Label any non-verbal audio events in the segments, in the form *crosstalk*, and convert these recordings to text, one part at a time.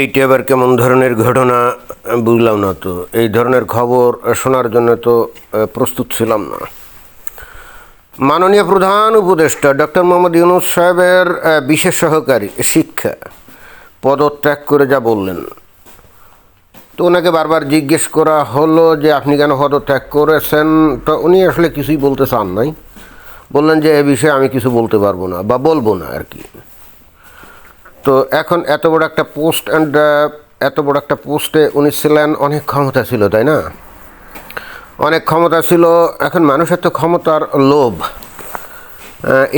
এইটা আবার কেমন ধরনের ঘটনা বুঝলাম না তো। এই ধরনের খবর শোনার জন্য তো প্রস্তুত ছিলাম না। মাননীয় প্রধান উপদেষ্টা ডক্টর মোহাম্মদ ইউনুস সাহেবের বিশেষ সহকারী, শিক্ষা, পদত্যাগ করে যা বললেন। তো ওনাকে বারবার জিজ্ঞেস করা হলো যে, আপনি কেন পদত্যাগ করেছেন? তো উনি আসলে কিছুই বলতে চান নাই। বললেন যে, এ বিষয়ে আমি কিছু বলতে পারব না বা বলব না আর কি। তো এখন এত বড় একটা পোস্ট অ্যান্ড এত বড় একটা পোস্টে উনি ছিলেন, অনেক ক্ষমতা ছিল, তাই না? অনেক ক্ষমতা ছিল, এখন মানুষের তো ক্ষমতার লোভ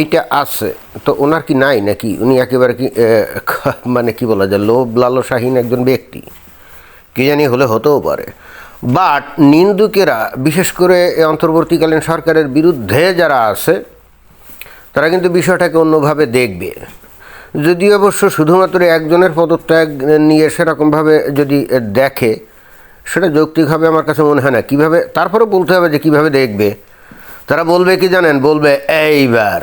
এইটা আছে। তো ওনার কি নাই নাকি? উনি একেবারে কি *laughs* মানে কি বলা যায়, লোভ লালসাহীন একজন ব্যক্তি। কি জানি হলে হতেও পারে। বাট নিন্দুকেরা, বিশেষ করে অন্তর্বর্তীকালীন সরকারের বিরুদ্ধে যারা আছে, তারা কিন্তু বিষয়টাকে অন্যভাবে দেখবে। যদিও অবশ্য শুধুমাত্র একজনের পদত্যাগ নিয়ে সেরকমভাবে যদি দেখে, সেটা যৌক্তিকভাবে আমার কাছে মনে হয় না। কীভাবে তারপরে বলতে হবে যে কীভাবে দেখবে। তারা বলবে কি জানেন? বলবে, এইবার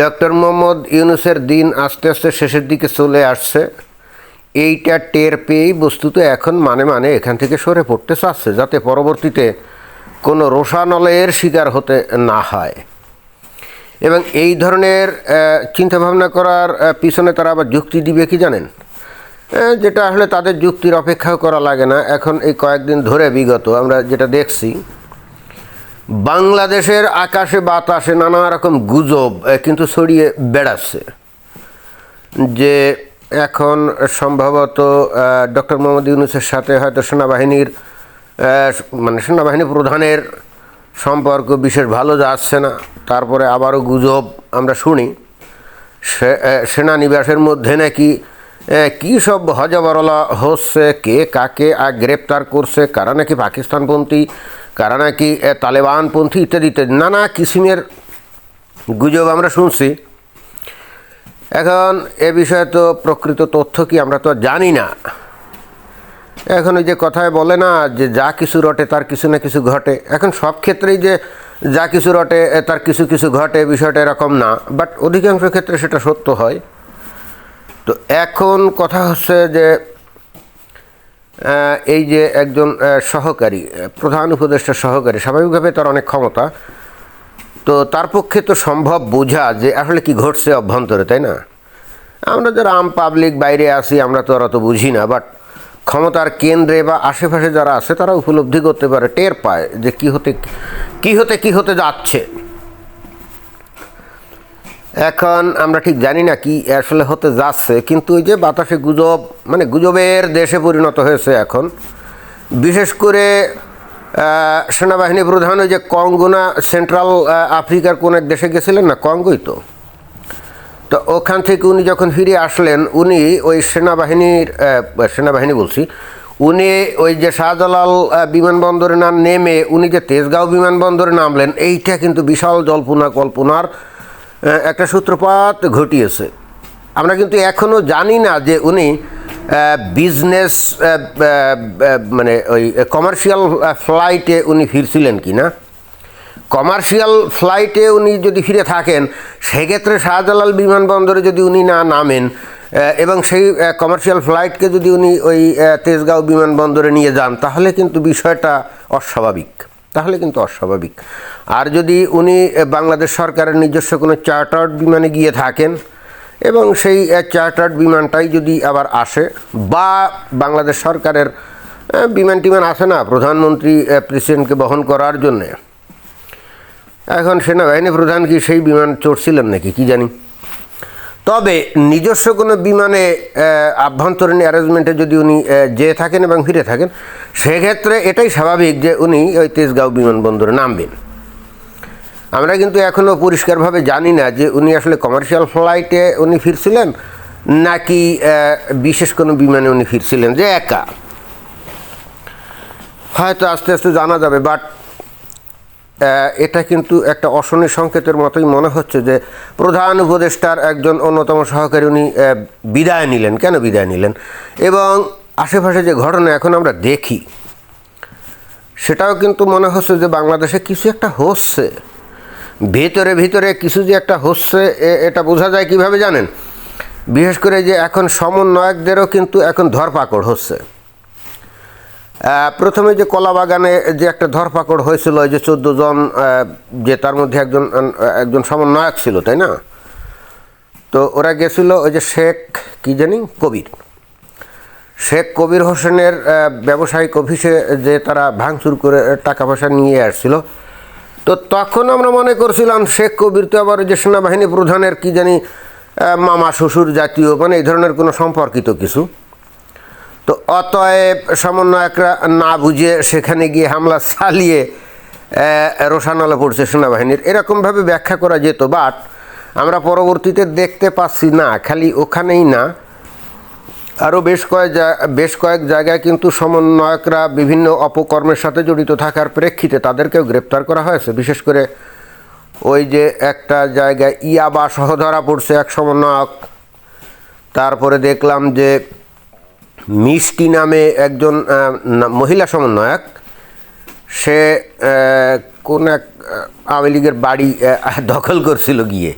ডক্টর মোহাম্মদ ইউনুসের দিন আস্তে আস্তে শেষের দিকে চলে আসছে। এইটা টের পেয়েই বস্তুত এখন মানে মানে এখান থেকে সরে পড়তে চাচ্ছে, যাতে পরবর্তীতে কোনো রোষানলের শিকার হতে না হয়। এবং এই ধরনের চিন্তাভাবনা করার পিছনে তারা আবার যুক্তি দিবে কি জানেন? যেটা আসলে তাদের যুক্তির অপেক্ষাও করা লাগে না। এখন এই কয়েকদিন ধরে বিগত, আমরা যেটা দেখছি, বাংলাদেশের আকাশে বাতাসে নানা রকম গুজব কিন্তু ছড়িয়ে বেড়াচ্ছে। যে এখন সম্ভবত ডক্টর মোহাম্মদ ইউনুসের সাথে হয়তো সেনাবাহিনীর মানে সেনাবাহিনী প্রধানের সম্পর্ক বিশেষ ভালো যাচ্ছে না তারপরে আবারও গুজব আমরা শুনি। সেনানিবাসের মধ্যে নাকি কী সব হজবরলা হচ্ছে কে কাকে আহ, গ্রেপ্তার করছে কারা নাকি পাকিস্তানপন্থী কারা নাকি তালেবানপন্থী ইত্যাদি ইত্যাদি নানা কিসিমের গুজব আমরা শুনছি। এখন এ বিষয়ে তো প্রকৃত তথ্য কি আমরা তো জানি না। এখন ওই যে কথায় বলে না যে যা কিছু রটে তার কিছু না কিছু ঘটে। এখন সব ক্ষেত্রেই যে যা কিছু রটে তার কিছু কিছু ঘটে, বিষয়টা এরকম না। বাট অধিকাংশ ক্ষেত্রে সেটা সত্য হয়। তো এখন কথা হচ্ছে যে এই যে একজন সহকারী প্রধান উপদেষ্টা সহকারী, স্বাভাবিকভাবে তার অনেক ক্ষমতা। তো তার পক্ষে তো সম্ভব বোঝা যে আসলে কি ঘটছে অভ্যন্তরে, তাই না? আমরা যারা আম পাবলিক বাইরে আসি আমরা তো আর অত বুঝি না বাট ক্ষমতার কেন্দ্রে বা আশেপাশে যারা আছে, তারা উপলব্ধি করতে পারে, টের পায় যে কি হতে কি হতে কি হতে যাচ্ছে। এখন আমরা ঠিক জানি না কি আসলে হতে যাচ্ছে, কিন্তু ওই যে বাতাসে গুজব মানে গুজবের দেশে পরিণত হয়েছে এখন। বিশেষ করে সেনাবাহিনী প্রধান ওই যে কঙ্গোনা সেন্ট্রাল আফ্রিকার কোন এক দেশে গেছিলেন না? কঙ্গোই তো। তো ওখান থেকে উনি যখন ফিরে আসলেন, উনি ওই সেনাবাহিনীর সেনাবাহিনী বলছি, উনি ওই যে শাহজালাল বিমানবন্দরে না নেমে উনি যে তেজগাঁও বিমানবন্দরে নামলেন, এইটা কিন্তু বিশাল জল্পনা কল্পনার একটা সূত্রপাত ঘটিয়েছে। আমরা কিন্তু এখনও জানি না যে উনি বিজনেস মানে ওই কমার্শিয়াল ফ্লাইটে উনি ফিরছিলেন কি না কমার্শিয়াল ফ্লাইটে উনি যদি ফিরে থাকেন, সেক্ষেত্রে শাহজালাল বিমানবন্দরে যদি উনি না নামেন এবং সেই কমার্শিয়াল ফ্লাইটকে যদি উনি ওই তেজগাঁও বিমানবন্দরে নিয়ে যান, তাহলে কিন্তু বিষয়টা অস্বাভাবিক। তাহলে কিন্তু অস্বাভাবিক। আর যদি উনি বাংলাদেশ সরকারের নিজস্ব কোনো চার্টার্ড বিমানে গিয়ে থাকেন, এবং সেই চার্টার্ড বিমানটাই যদি আবার আসে, বা বাংলাদেশ সরকারের বিমান টিমান আসে না, প্রধানমন্ত্রী প্রেসিডেন্টকে বহন করার জন্যে এখন সেনাবাহিনী প্রধান কি সেই বিমান চড়ছিলেন নাকি, কি জানি। তবে নিজস্ব কোনো বিমানে আভ্যন্তরীণ অ্যারেঞ্জমেন্টে যদি উনি যেয়ে থাকেন এবং ফিরে থাকেন, সেক্ষেত্রে এটাই স্বাভাবিক যে উনি ওই তেজগাঁও বিমানবন্দরে নামবেন। আমরা কিন্তু এখনও পরিষ্কারভাবে জানি না যে উনি আসলে কমার্শিয়াল ফ্লাইটে উনি ফিরছিলেন নাকি বিশেষ কোনো বিমানে উনি ফিরছিলেন, যে একা। হয়তো আস্তে আস্তে জানা যাবে বাট এটা কিন্তু একটা অশনি সংকেতের মতোই মনে হচ্ছে যে প্রধান উপদেষ্টার একজন অন্যতম সহকারী উনি বিদায় নিলেন। কেন বিদায় নিলেন? এবং আশেপাশে যে ঘটনা এখন আমরা দেখি, সেটাও কিন্তু মনে হচ্ছে যে বাংলাদেশে কিছু একটা হচ্ছে। ভেতরে ভিতরে কিছু যে একটা হচ্ছে এটা বোঝা যায় কীভাবে জানেন? বিশেষ করে যে এখন সমন্বয়কদেরও কিন্তু এখন ধরপাকড় হচ্ছে। প্রথমে যে কলাবাগানে যে একটা ধরপাকড় হয়েছিল যে চোদ্দ জন যে তার মধ্যে একজন একজন সমন্বয়ক ছিল, তাই না? তো ওরা গেছিল, ওই যে শেখ, কি জানি, কবির। শেখ কবির হোসেনের ব্যবসায়িক অফিসে যে তারা ভাঙচুর করে টাকা পয়সা নিয়ে আসছিল। তো তখন আমরা মনে করছিলাম, শেখ কবির তো আবার ওই যে সেনাবাহিনী প্রধানের, কি জানি মামা, শ্বশুর জাতীয় মানে এই ধরনের কোনো সম্পর্কিত কিছু। তো অতএব সমন্বয়করা না বুঝে সেখানে গিয়ে হামলা চালিয়ে রোশানলে পড়ছে সেনাবাহিনীর। এরকমভাবে ব্যাখ্যা করা যেত, বাট আমরা পরবর্তীতে দেখতে পাচ্ছি না, খালি ওখানেই না। আরও বেশ কয়েক বেশ কয়েক জায়গায় কিন্তু সমন্বয়করা বিভিন্ন অপকর্মের সাথে জড়িত থাকার প্রেক্ষিতে তাদেরকেও গ্রেপ্তার করা হয়েছে। বিশেষ করে ওই যে একটা জায়গায় ইয়াবা সহ ধরা পড়ছে এক সমন্বয়ক। তারপরে দেখলাম যে মিষ্টি নামে একজন মহিলা সমন্বয়ক। সে কোন এক আওয়ামী লীগের বাড়ি দখল করছিল গিয়ে।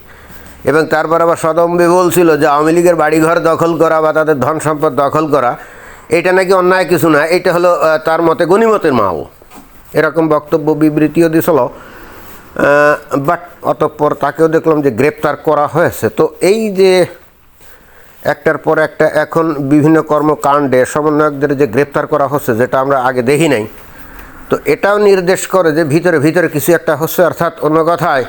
এবং তারপর আবার সদম্বে বলছিল যে আওয়ামী লীগের বাড়িঘর দখল করা বা তাদের ধন সম্পদ দখল করা, এটা নাকি অন্যায় কিছু না, এটা হলো তার মতে গণিমতের মাও। এরকম বক্তব্য বিবৃতিও দিছিল। বাট অতঃপর তাকেও দেখলাম যে গ্রেপ্তার করা হয়েছে। তো এই যে একটার পর একটা এখন বিভিন্ন কর্মকাণ্ডে সমন্বয়কদের যে গ্রেপ্তার করা হচ্ছে, যেটা আমরা আগে দেখি নাই, তো এটাও নির্দেশ করে যে ভিতরে ভিতরে কিছু একটা হচ্ছে, অর্থাৎ অন্য কথায়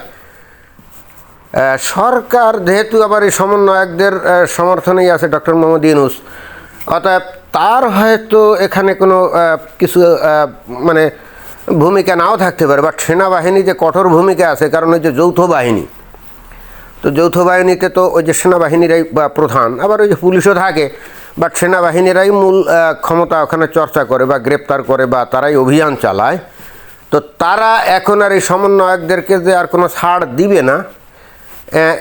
সরকার যেহেতু আবার এই সমন্বয়কদের সমর্থনেই আছে ডক্টর মোহাম্মদ ইউনুস, অতএব তার হয়তো এখানে কোনো কিছু মানে ভূমিকা নাও থাকতে পারে বাট সেনাবাহিনী যে কঠোর ভূমিকা আছে, কারণ যে যৌথ বাহিনী তো যৌথ বাহিনীতে তো ওই যে সেনাবাহিনীরাই প্রধান, আবার ওই যে পুলিশও থাকে বাট সেনাবাহিনীরাই মূল ক্ষমতা ওখানে চর্চা করে বা গ্রেপ্তার করে বা তারাই অভিযান চালায়। তো তারা এখন আর এই সমন্বয়কদেরকে যে আর কোনো ছাড় দিবে না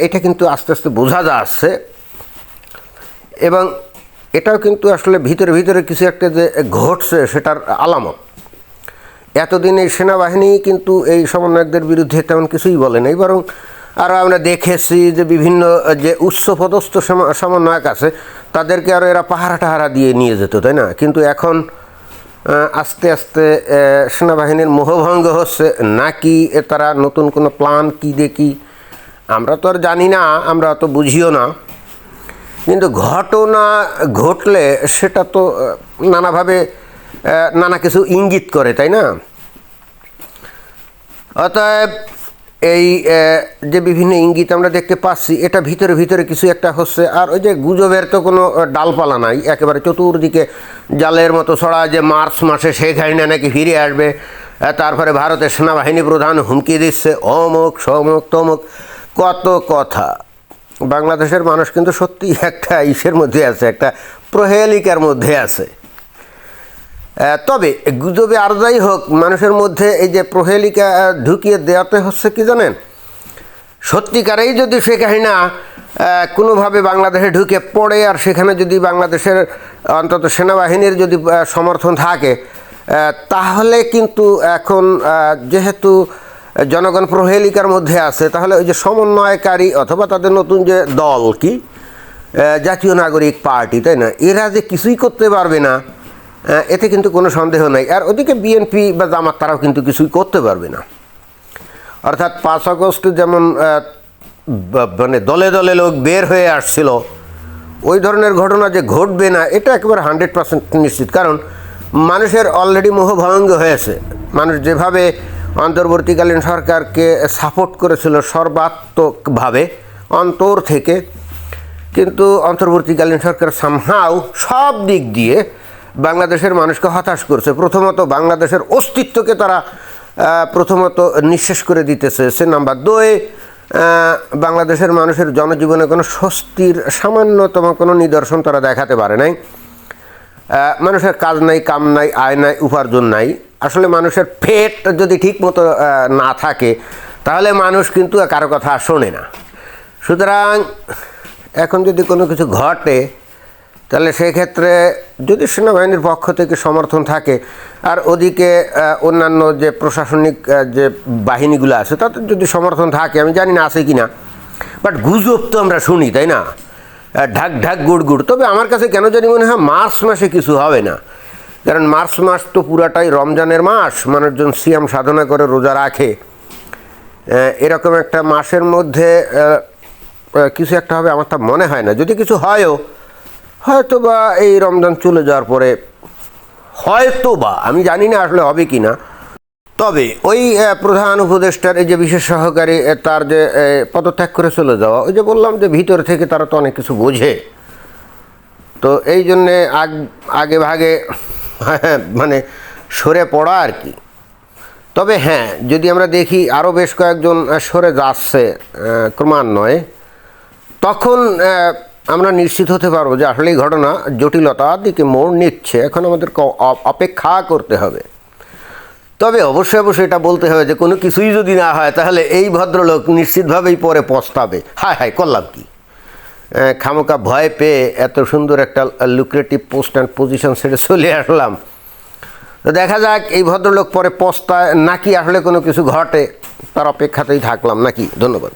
এটা কিন্তু আস্তে আস্তে বোঝা যাচ্ছে। এবং এটাও কিন্তু আসলে ভিতরে ভিতরে কিছু একটা যে ঘটছে সেটার আলামত। এতদিন এই সেনাবাহিনী কিন্তু এই সমন্বয়কদের বিরুদ্ধে তেমন কিছুই বলে নাই, বরং আরও আমরা দেখেছি যে বিভিন্ন, যে উচ্চপদস্থ সম- সমন্বয়ক আছে, তাদেরকে আরও এরা পাহারা টাহারা দিয়ে নিয়ে যেত, তাই না? কিন্তু এখন আস্তে আস্তে সেনাবাহিনীর মোহভঙ্গ হচ্ছে, নাকি তারা নতুন কোনো প্ল্যান কী দেখি? আমরা তো আর জানি না, আমরা তো বুঝিও না। কিন্তু ঘটনা ঘটলে সেটা তো নানাভাবে নানা কিছু ইঙ্গিত করে, তাই না? অতএব এই যে বিভিন্ন ইঙ্গিত আমরা দেখতে পাচ্ছি, এটা ভিতরে ভিতরে কিছু একটা হচ্ছে। আর ওই যে গুজবের তো কোনো ডালপালা নাই। একেবারে চতুর্দিকে জালের মতো ছড়া যে মার্চ মাসে শেখ হাসিনা নাকি ফিরে আসবে। তারপরে ভারতের সেনাবাহিনী প্রধান হুমকি দিচ্ছে, অমুক, সমুক, তমুক, কত কথা। বাংলাদেশের মানুষ কিন্তু সত্যি একটা ইসের মধ্যে আছে, একটা প্রহেলিকার মধ্যে আছে। তবে গুজবে আর যাই হোক মানুষের মধ্যে এই যে প্রহেলিকা ঢুকিয়ে দেওয়াতে হচ্ছে কি জানেন? সত্যিকারেই যদি হাসিনা আহ, কোনোভাবে বাংলাদেশে ঢুকে পড়ে আর সেখানে যদি বাংলাদেশের অন্তত সেনাবাহিনীর যদি সমর্থন থাকে তাহলে কিন্তু এখন যেহেতু জনগণ প্রহেলিকার মধ্যে আছে তাহলে ওই যে সমন্বয়কারী অথবা তাদের নতুন যে দল কি জাতীয় নাগরিক পার্টি তাই না? এরা যে কিছুই করতে পারবে না এতে কিন্তু কোনো সন্দেহ নাই। আর ওদিকে বিএনপি বা জামাত তারাও কিন্তু কিছুই করতে পারবে না। অর্থাৎ পাঁচ আগস্ট যেমন মানে দলে দলে লোক বের হয়ে আসছিল, ওই ধরনের ঘটনা যে ঘটবে না, এটা একেবারে হান্ড্রেড পার্সেন্ট নিশ্চিত। কারণ মানুষের অলরেডি মোহভঙ্গ হয়েছে। মানুষ যেভাবে অন্তর্বর্তীকালীন সরকারকে সাপোর্ট করেছিল সর্বাত্মকভাবে, অন্তর থেকে, কিন্তু অন্তর্বর্তীকালীন সরকার সামহাও সব দিক দিয়ে বাংলাদেশের মানুষকে হতাশ করছে। প্রথমত বাংলাদেশের অস্তিত্বকে তারা প্রথমত নিঃশেষ করে দিতে চেয়েছে নাম্বার দুই বাংলাদেশের মানুষের জনজীবনে কোনো স্বস্তির সামান্যতম কোনো নিদর্শন তারা দেখাতে পারে নাই। মানুষের কাজ নাই, কাম নাই, আয় নাই, উপার্জন নাই। আসলে মানুষের পেট যদি ঠিক মতো না থাকে, তাহলে মানুষ কিন্তু কারও কথা শোনে না। সুতরাং এখন যদি কোনো কিছু ঘটে তাহলে সেক্ষেত্রে যদি সেনাবাহিনীর পক্ষ থেকে সমর্থন থাকে, আর ওদিকে অন্যান্য যে প্রশাসনিক যে বাহিনীগুলো আছে, তাদের যদি সমর্থন থাকে, আমি জানি না আছে কি না বাট গুজব তো আমরা শুনি, তাই না? ঢাক ঢাক গুড় গুড়। তবে আমার কাছে কেন জানি মনে হয় মার্চ মাসে কিছু হবে না। কারণ মার্চ মাস তো পুরাটাই রমজানের মাস, মানুষজন সিয়াম সাধনা করে রোজা রাখে। এরকম একটা মাসের মধ্যে কিছু একটা হবে, আমার তা মনে হয় না। যদি কিছু হয়ও হয়তো বা এই রমজান চলে যাওয়ার পরে হয়তো বা আমি জানি না আসলে হবে কি না তবে ওই প্রধান উপদেষ্টার এই যে বিশেষ সহকারী তার যে পদত্যাগ করে চলে যাওয়া, ওই যে বললাম যে ভিতর থেকে তারা তো অনেক কিছু বোঝে। তো এই জন্যে আগ, আগে ভাগে *laughs* মানে সরে পড়া আর কি। তবে হ্যাঁ যদি আমরা দেখি আরও বেশ কয়েকজন সরে যাচ্ছে ক্রমান্বয়ে, তখন আমরা নিশ্চিত হতে পারব যে আসলে এই ঘটনা জটিলতার দিকে মোড় নিচ্ছে। এখন আমাদের অপেক্ষা করতে হবে। তবে অবশ্যই অবশ্যই এটা বলতে হবে যে কোনো কিছুই যদি না হয়, তাহলে এই ভদ্রলোক নিশ্চিতভাবেই পরে পস্তাবে। হায় হায়, করলাম কি? খামোকা ভয় পেয়ে এত সুন্দর একটা লুক্রেটিভ পোস্ট অ্যান্ড পজিশন ছেড়ে চলে আসলাম। তো দেখা যাক, এই ভদ্রলোক পরে পস্তায় নাকি আসলে কোনো কিছু ঘটে, তার অপেক্ষাতেই থাকলাম নাকি? ধন্যবাদ।